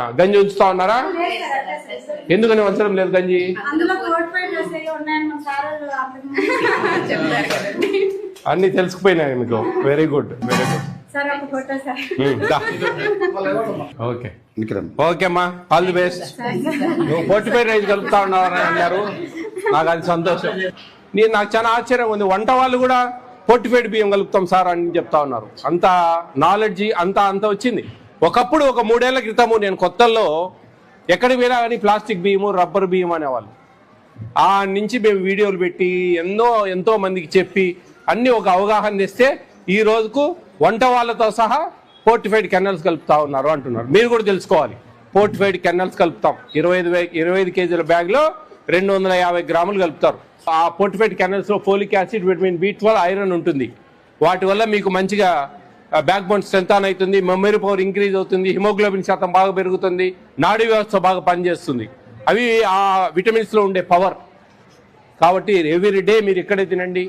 గంజి ఉంచుతా ఉన్నారా? ఎందుకని అవసరం లేదు గంజి? అన్ని తెలిసిపోయినాయి మీకు. Very good very good sir ఒక photo sir. Okay. Vikram. Okay అమ్మా. ఆల్ ది బెస్ట్ నువ్వు ఫోర్టీ రైస్ కలుపుతా ఉన్నావని అన్నారు? నాకు అది సంతోషం. నేను నాకు చాలా ఆశ్చర్యం ఉంది. వంట వాళ్ళు కూడా ఫోర్టిఫైడ్ బియ్యం కలుపుతాం సార్ అని చెప్తా ఉన్నారు. అంత నాలెడ్జి అంత అంత వచ్చింది. ఒకప్పుడు ఒక మూడేళ్ళ క్రితము నేను కొత్తల్లో ఎక్కడికి పోయినా కానీ ప్లాస్టిక్ బియ్యము రబ్బర్ బియ్యం అనేవాళ్ళు. ఆ నుంచి మేము వీడియోలు పెట్టి ఎన్నో ఎంతో మందికి చెప్పి అన్ని ఒక అవగాహన తెస్తే ఈ రోజుకు వంట వాళ్ళతో సహా పోర్టిఫైడ్ కెనల్స్ కలుపుతా ఉన్నారు అంటున్నారు. మీరు కూడా తెలుసుకోవాలి. పోర్టిఫైడ్ కెనల్స్ కలుపుతాం. ఇరవై ఐదు వే- ఇరవై ఐదు కేజీల బ్యాగ్లో రెండు వందల యాభై గ్రాములు కలుపుతారు. ఆ fortified కెనల్స్లో folic acid vitamin B twelve iron ఉంటుంది. వాటి వల్ల మీకు మంచిగా బ్యాక్ బోన్ స్ట్రెంత్ ఆన్ అవుతుంది మెమరీ పవర్ ఇంక్రీజ్ అవుతుంది హిమోగ్లోబిన్ శాతం బాగా పెరుగుతుంది నాడీ వ్యవస్థ బాగా పనిచేస్తుంది. అవి ఆ విటమిన్స్లో ఉండే పవర్. కాబట్టి ఎవ్రీ డే మీరు ఇక్కడే తినండి.